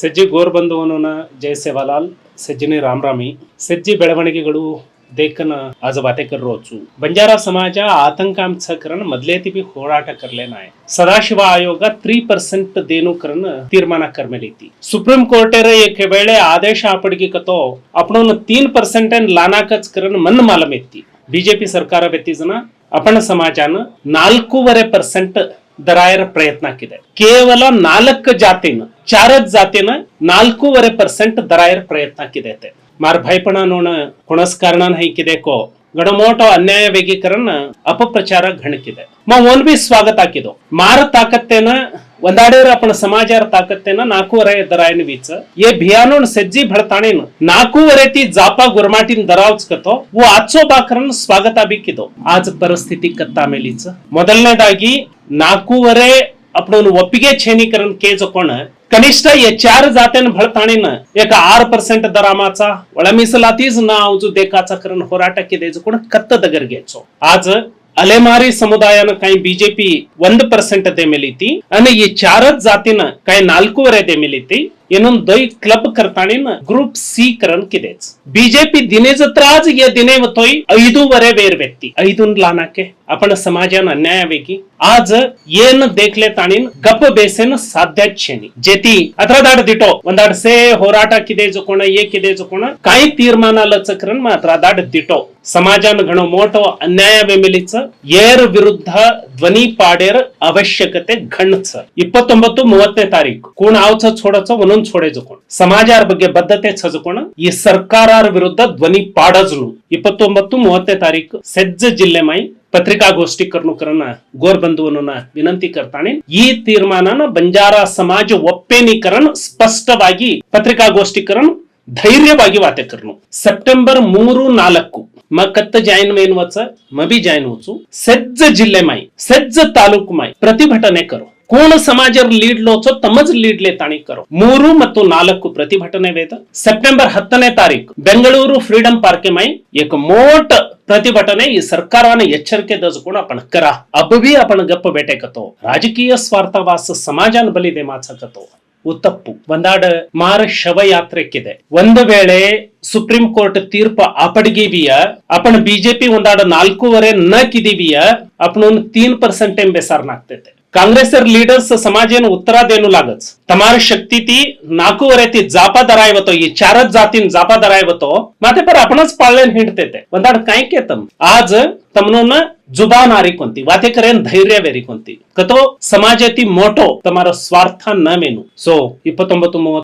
ಸಜ್ಜಿ ಗೋರ್ಬಂಧುವನ ಜಯ ಸೇವಾಲಾಲ್, ಸಜ್ಜಿನಿ ರಾಮರಾಮಿ, ಸಜ್ಜಿ ಬೆಳವಣಿಗೆಗಳು ದೇಕನ ಆಜ ವಾಟೇಕರ್ ರೋಚು. ಬಂಜಾರ ಸಮಾಜ ಆತಂಕಾಂಶಕರನ್ನ ಮೊದಲೇತಿ ಬಿ ಹೋರಾಟ ಕರ್ಲೇನಾಯ ಸದಾಶಿವ ಆಯೋಗ ತ್ರೀ ಪರ್ಸೆಂಟ್ ದೇನುಕರನ್ನ ತೀರ್ಮಾನ ಕರ್ಮೇಲೈತಿ. ಸುಪ್ರೀಂ ಕೋರ್ಟೇರ ಏಕೆ ವೇಳೆ ಆದೇಶ ಆಪಡಿಗೆ ಕತೋ ಅಪಣೋನ ತೀನ್ ಪರ್ಸೆಂಟ್ ಅನ್ ಲಾನಾಕಚ್ ಮನ್ ಮಾಲಮ್ ಬಿಜೆಪಿ ಸರ್ಕಾರ ವ್ಯತಿಸನ ಅಪಣ ಸಮಾಜನ ನಾಲ್ಕೂವರೆ ಪರ್ಸೆಂಟ್ ದರಾಯರ ಪ್ರಯತ್ನ ಆಗಿದೆ ಕೇವಲ ನಾಲ್ಕು ಜಾತಿನ ಚಾರದ್ ಜಾತಿನ ನಾಲ್ಕೂವರೆ ಪರ್ಸೆಂಟ್ ದರಾಯರ್ ಪ್ರಯತ್ನ ಹಾಕಿದೈತೆ ಮಾರ್ಭಾಯ್ಪಣ ನೋಣ ಕುಣಸ್ಕಾರಣ ಹೈಕಿದೆಕೋ. ಗಡಮೋಟ ಅನ್ಯಾಯ ವೇಗೀಕರಣ ಅಪಪ್ರಚಾರ ಘಣಕಿದೆ. ಮಾ ಓನ್ ಬಿ ಸ್ವಾಗತ ಹಾಕಿದ್ದು ಮಾರ ತಾಕತ್ತೇನ ಒಂದಾಡೇರ ಅಪಣ ಸಮಾಜಾರ ತಾಕತ್ತೇನ ನಾಲ್ಕೂವರೆ ದರಾಯನ ವೀಚ. ಏ ಭಿಯಾನೋನ್ ಸಜ್ಜಿ ಬೆಳತಾಣೇನು ನಾಲ್ಕೂವರೆ ತಿ ಜಾಪ ಗುರ್ಮಾಟಿನ ದರಾವ್ಸ್ಕತೋ ಓ ಆಚೋ ಬಾಕರನ್ ಸ್ವಾಗತ ಬೇಕಿದ್ದು ಆಜ ಪರಿಸ್ಥಿತಿ ಕತ್ತಾ ಮೇಲೀಚ. ಮೊದಲನೇದಾಗಿ ನಾಲ್ಕೂವರೆ ಅಪ್ನೋನು ಒಪ್ಪಿಗೆ ಛೇನೀಕರನ್ ಕೇಜಕೋಣ कोण कनिष्ठ या चार जात्यान भळताणीन एक आर पर्सेंट दरामाचा ಒಳ ಮೀಸಲಾತೀಸ್ ನಾವು जो देखाचा करण ಹೋರಾಟ किदेज कोण कत्त दगर घ्यायचो आज अलेमारी समुदायानं काही बीजेपी ಒಂದ್ ಪರ್ಸೆಂಟ್ ದೆ ಮೇಲಿತಿ आणि ಈ चारच जातीनं काही ನಾಲ್ಕೂವರೆ ದೆ ಮೇಲಿತಿ ಏನೊಂದು ದೈ ಕ್ಲಬ್ करताणीन ग्रुप सी करण किदेच बीजेपी दिनेज त्राज या दिने वतोय ಐದೂವರೆ ಬೇರ್ ವ್ಯಕ್ತಿ ಐದೂನ್ लानाके आपण समाजान अन्यायावेगी आज ಏನ್ ದೇಖ್ಲೆ ತಾಣಿನ್ ಗಪ್ಪ ಬೇಸೆನ್ ಸಾಧ್ಯ छेनी जेती अत्रादाड दिटो ಒಂದಾಡ್ ಸೇ ಹೋರಾಟ ಕಿದೆ ಜೊಕೋಣ ಏ ಕಿದೆ ಜೊಕೋಣ काही ತೀರ್ಮಾನ ಲಚಕ್ರನ್ ಮಾತ್ರ ಅದಾಡ್ ದಿಟೋ समाजान घणो मोठो अन्याय मेलिच ಏರ್ ವಿರುದ್ಧ ಧ್ವನಿ ಪಾಡೇರ್ ಅವಶ್ಯಕತೆ घणच ಇಪ್ಪತ್ತೊಂಬತ್ತು ಮೂವತ್ತನೇ ತಾರೀಕು ಕೂಣ ಆವ್ಚ ಕಾನೂನು ಛೋಡೆ ಜಕೊಂಡು ಸಮಾಜ ಬಗ್ಗೆ ಬದ್ಧತೆ ಸಜಕೋಣ ಈ ಸರ್ಕಾರ ವಿರುದ್ಧ ಧ್ವನಿ ಪಾಡಜ್ನು ಇಪ್ಪತ್ತೊಂಬತ್ತು ಮೂವತ್ತೇ ತಾರೀಕು ಸೆಜ್ಜ ಜಿಲ್ಲೆ ಮೈ ಪತ್ರಿಕಾಗೋಷ್ಠಿ ಕರ್ನುಕರನ್ನ ಗೋರ್ ಬಂಧುವನ್ನ ವಿನಂತಿ ಕರ್ತಾನೆ. ಈ ತೀರ್ಮಾನನ ಬಂಜಾರ ಸಮಾಜ ಒಪ್ಪೇನೀಕರಣ ಸ್ಪಷ್ಟವಾಗಿ ಪತ್ರಿಕಾಗೋಷ್ಠಿಕರನ್ ಧೈರ್ಯವಾಗಿ ವಾತೆಕರ್ನು ಸೆಪ್ಟೆಂಬರ್ ಮೂರು, ನಾಲ್ಕು, ಮ ಕತ್ತ ಜಾಯಿನ್ ಮೇನ್ ವಚ ಮಬಿ ಜಾಯಿನ್ ವಚು ಸೆಜ್ಜ ಜಿಲ್ಲೆ ಮೈ, ಸೆಜ್ಜ ತಾಲೂಕು ಮೈ ಪ್ರತಿಭಟನೆ ಕರು કોણ ಸಮಾಜ ಲೀಡ್ ಲೋಚೋ ತಮ್ಮಜ್ ಲೀಡ್ ಲೇ ತಾಣಿ ಮೂರು ಮತ್ತು ನಾಲ್ಕು ಪ್ರತಿಭಟನೆ ವೇದ. ಸೆಪ್ಟೆಂಬರ್ ಹತ್ತನೇ ತಾರೀಕು ಬೆಂಗಳೂರು ಫ್ರೀಡಂ ಪಾರ್ಕೆ ಮೈ ಏಕ ಮೋಟ್ ಪ್ರತಿಭಟನೆ ಈ ಸರ್ಕಾರನ ಎಚ್ಚರಿಕೆ ದಸಗುಣ ಅಪಣ ಕರ. ಅಬ್ಬಿ ಅಪನ ಗಪ್ಪ ಬೇಟೆ ಕತೋ. ರಾಜಕೀಯ ಸ್ವಾರ್ಥವಾಸ ಸಮಾಜನ ಬಲಿದೆ ಮಾಚಕತೋ ಉತ್ತಪ್ಪು. ಒಂದಾಡ ಮಾರ ಶವ ಯಾತ್ರೆಕ್ಕಿದೆ. ಒಂದು ವೇಳೆ ಸುಪ್ರೀಂ ಕೋರ್ಟ್ ತೀರ್ಪು ಅಪಡಗಿವಿಯ ಅಪಣ ಬಿಜೆಪಿ ಒಂದಾಡ ನಾಲ್ಕೂವರೆ ನಕ್ಕಿದೀವಿಯ ಅಪನ ಒಂದು ತೀನ್ ಪರ್ಸೆಂಟ್ ಎಂಬೆಸಾರ್ನಾಗ್ತೈತೆ કાંગ્રેસર લીડર્સ સમાજેન ઉત્તરાદેનું લાગત તમારી શક્તિથી નાકુ વરેથી જાપા ધરાવ્યો એ ચાર જ જાતિન જાપા ધરાવ્યો માથે પર આપણને જ પાળલેન હિંડતે તે બંધાણ કાંઈ કે તમ આજ તમનોન ಜುಬಾನ್ ಆರಿಕೊಂತಿ ವಾತಿಕರೇನ್ ಧೈರ್ಯ ಬೇರಿಕೊಂತಿ ಕತೋ ಸಮಾಜತಿ ಮೋಟೋ ತಮಾರ ಸ್ವಾರ್ಥ ನಮೇನು ಸೊ ಇಪ್ಪತ್ತೊಂಬತ್ತು